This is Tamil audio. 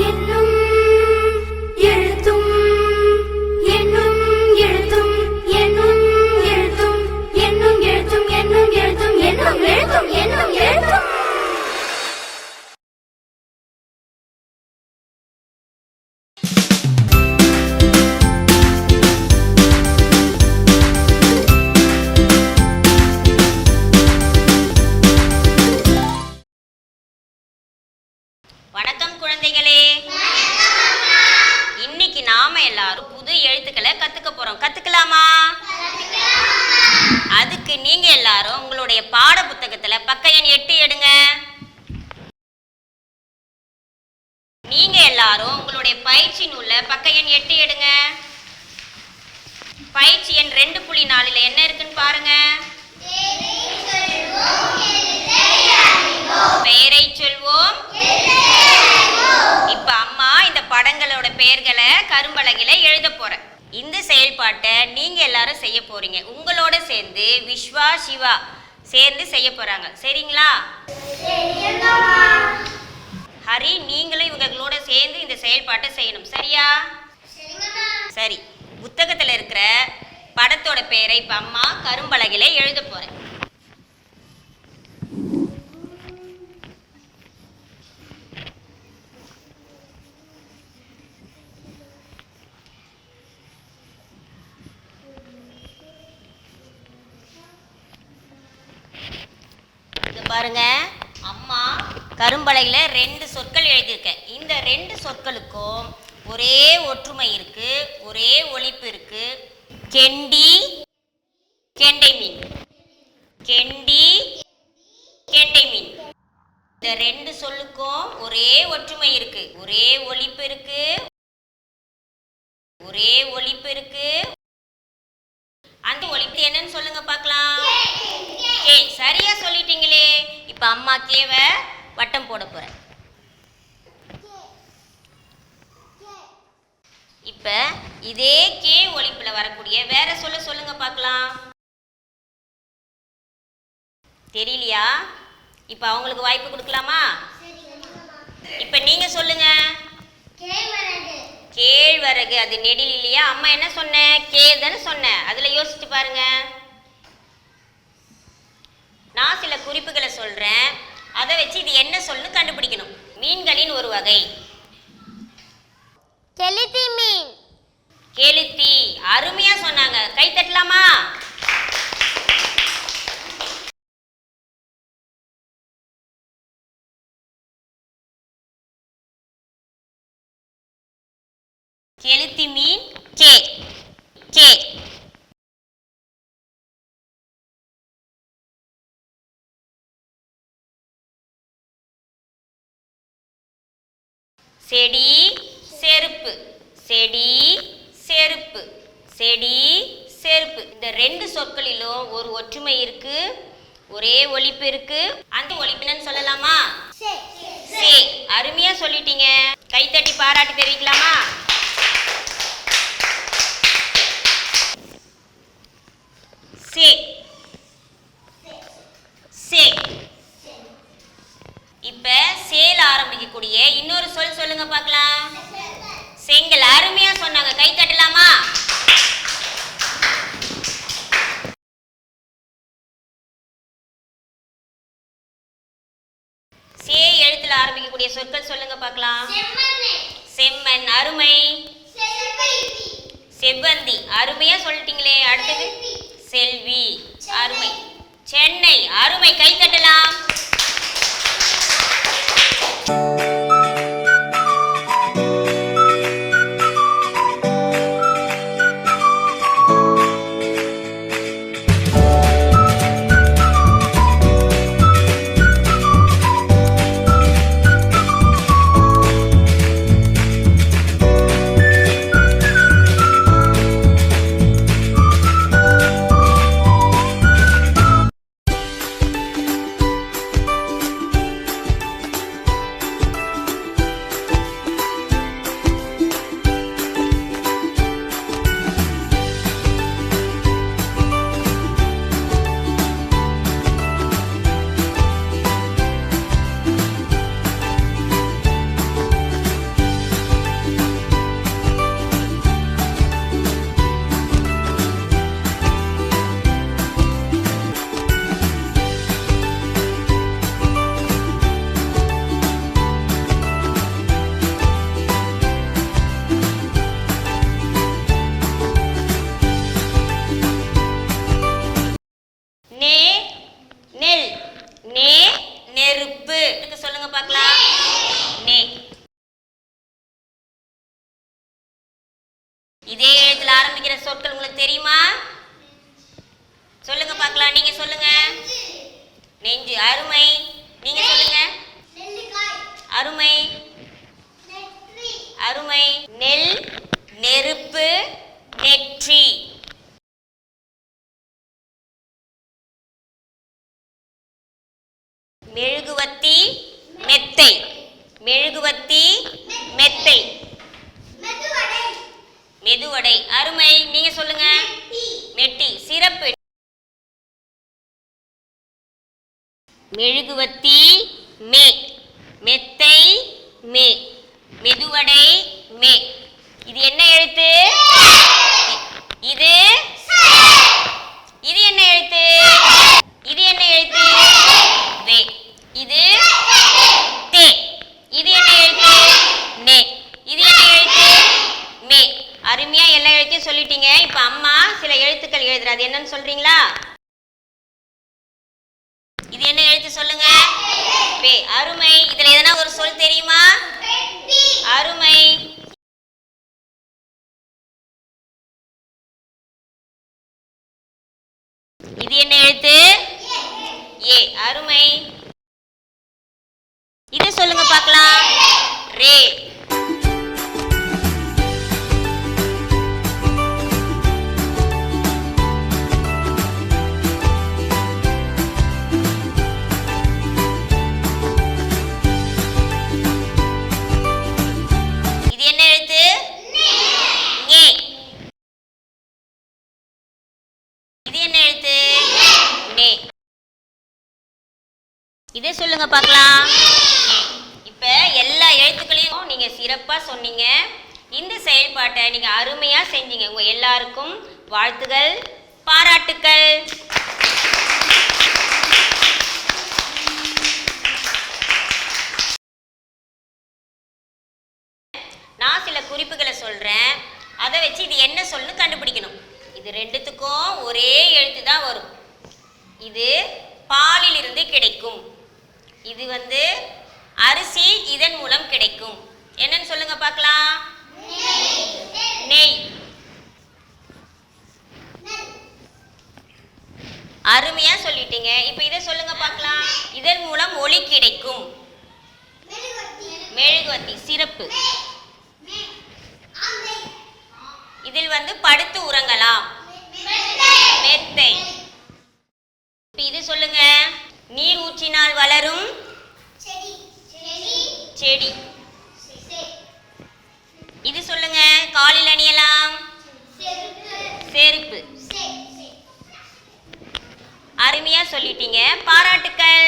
என்னும் எழுத்துக்களை கத்துக்க போறோம். கத்துக்கலாமா? அதுக்கு நீங்க எல்லாரும் உங்களுடைய பாட புத்தகத்துல பக்க எண் எட்டு எடுங்க. நீங்க எல்லாரும் உங்களுடைய பயிற்சி நூல்ல பக்க எண் எட்டு எடுங்க. பயிற்சி எண் ரெண்டு புள்ளி நாலுல என்ன இருக்குன்னு பாருங்க. பெயரை சொல்வோம். இப்ப அம்மா இந்த படங்களோட பெயர்களை கரும்பலகையில எழுத போறேன். இந்த செயல்பாட்டை நீங்கள் எல்லாரும் செய்ய போறீங்க. உங்களோட சேர்ந்து விஸ்வா சிவா சேர்ந்து செய்ய போறாங்க. சரிங்களா? ஹரி நீங்களும் இவங்களோட சேர்ந்து இந்த செயல்பாட்டை செய்யணும். சரியா? சரி. புத்தகத்தில் இருக்கிற படத்தோட பெயரை இப்போ அம்மா கரும்பலகையில எழுத போறேன். பாருங்க. அம்மா கரும்பலகையில ரெண்டு சொற்கள் எழுதியிருக்கேன். இந்த ரெண்டு சொற்களுக்கும் ஒரே ஒற்றுமை இருக்கு ஒரே ஒழிப்பு இருக்கு. கெண்டி கெண்டை மீன். கெண்டி கெண்டை மீன். இந்த ரெண்டு சொல்லுக்கும் ஒரே ஒற்றுமை இருக்கு ஒரே ஒழிப்பு இருக்கு. ஒரே ஒழிப்பு இருக்கு. அந்த ஒழிப்பு என்னன்னு சொல்லுங்க பார்க்கலாம். ஓகே சரியா சொல்லிட்டீங்களே. இப்ப அம்மா கேவ வட்டம் போட போறேன். இப்ப இதே கே ஒழிப்புல வரக்கூடிய வேற சொல்ல சொல்லுங்க பார்க்கலாம் தெரியலையா? இப்ப அவங்களுக்கு வாய்ப்பு கொடுக்கலாமா? இப்ப நீங்க சொல்லுங்க. கேழ்வரகு. அது நெடில் இல்லையா? அம்மா என்ன சொன்னேன் கே தானே சொன்னேன் அதுல யோசிச்சு பாருங்க. நான் சில குறிப்புகளை சொல்றேன். அதை வச்சு இது என்ன சொல்லுன்னு கண்டுபிடிக்கணும். மீன்களின் ஒரு வகை. கெளுத்தி மீன். கெளுத்தி. அருமையா சொன்னாங்க. கை தட்டலாமா? கெளுத்தி மீன் கே. கே. செடி செருப்பு. செடி செருப்பு. செடி செருப்பு. இந்த ரெண்டு சொற்களிலும் ஒரு ஒற்றுமை இருக்கு ஒரே ஒலிப்பு இருக்கு. அந்த ஒலிப்பு என்னன்னு சொல்லலாமா? சே. அருமையா சொல்லிட்டீங்க. கைத்தட்டி பாராட்டி தெரிவிக்கலாமா சே சே இப்ப சேல் ஆரம்பிக்கக்கூடிய இன்னொரு சொல் சொல்லுங்க பார்க்கலாம். செங்கல் அருமையா சொன்னாங்க. கை தட்டலாமா? சே எழுத்துல ஆரம்பிக்கக்கூடிய சொற்கள் சொல்லுங்க பார்க்கலாம். செம்மண் அருமை. செவ்வந்தி. அருமையா சொல்லிட்டீங்களே அடுத்தது. செல்வி. அருமை. சென்னை. அருமை. கை தட்டலாம். மெழுகுவத்தி மெத்தை. மெழுகுவத்தி மெத்தை. மெதுவடை. அருமை. நீங்க சொல்லுங்க. மெட்டி. சிறப்பு. மெழுகுவத்தி மே. மெத்தை மே. மெதுவடை மே. இது என்ன எழுத்து? இது இது என்ன எழுத்து இது என்ன எழுத்து வே இது தே இது என்ன எழுத்து நே இது என்ன எழுத்து மே அருமையா எல்லா எழுத்தையும் சொல்லிட்டீங்க இப்ப அம்மா சில எழுத்துக்கள் எழுதுற அது என்னன்னு சொல்றீங்களா இது என்ன எழுத்து சொல்லுங்க வே அருமை. இதுல எதனா ஒரு சொல் தெரியுமா? அருமை. இது என்ன எழுத்து? ஏ. அருமை. இது சொல்லுங்க பார்க்கலாம். ரே. இதே சொல்லுங்க பார்க்கலாம். இப்ப எல்லா எழுத்துக்களையும் நீங்க சிறப்பா சொன்னீங்க. இந்த செயல்பாட்டை நீங்க அருமையா செஞ்சீங்க. உங்க எல்லாருக்கும் வாழ்த்துகள் பாராட்டுக்கள். நான் சில குறிப்புகளை சொல்றேன். அதை வச்சு இது என்ன சொல்லுன்னு கண்டுபிடிக்கணும். இது ரெண்டுத்துக்கும் ஒரே எழுத்து தான் வரும். இது பாலில் இருந்து கிடைக்கும். இது வந்து அரிசி இதன் மூலம் கிடைக்கும். என்னன்னு சொல்லுங்க பார்க்கலாம். நெய். அருமையா சொல்லிட்டீங்க. இப்போ இதை சொல்லுங்க பார்க்கலாம். இதன் மூலம் ஒளி கிடைக்கும். மெழுகுவர்த்தி சிறப்பு. இதில் வந்து படுத்து உறங்கலாம். மெத்தை. இப்ப இது சொல்லுங்க. நீர் ஊற்றினால் வளரும் செடி. இது சொல்லுங்க காலில் அணியலாம். செருப்பு. அருமையா சொல்லிட்டீங்க. பாராட்டுக்கள்.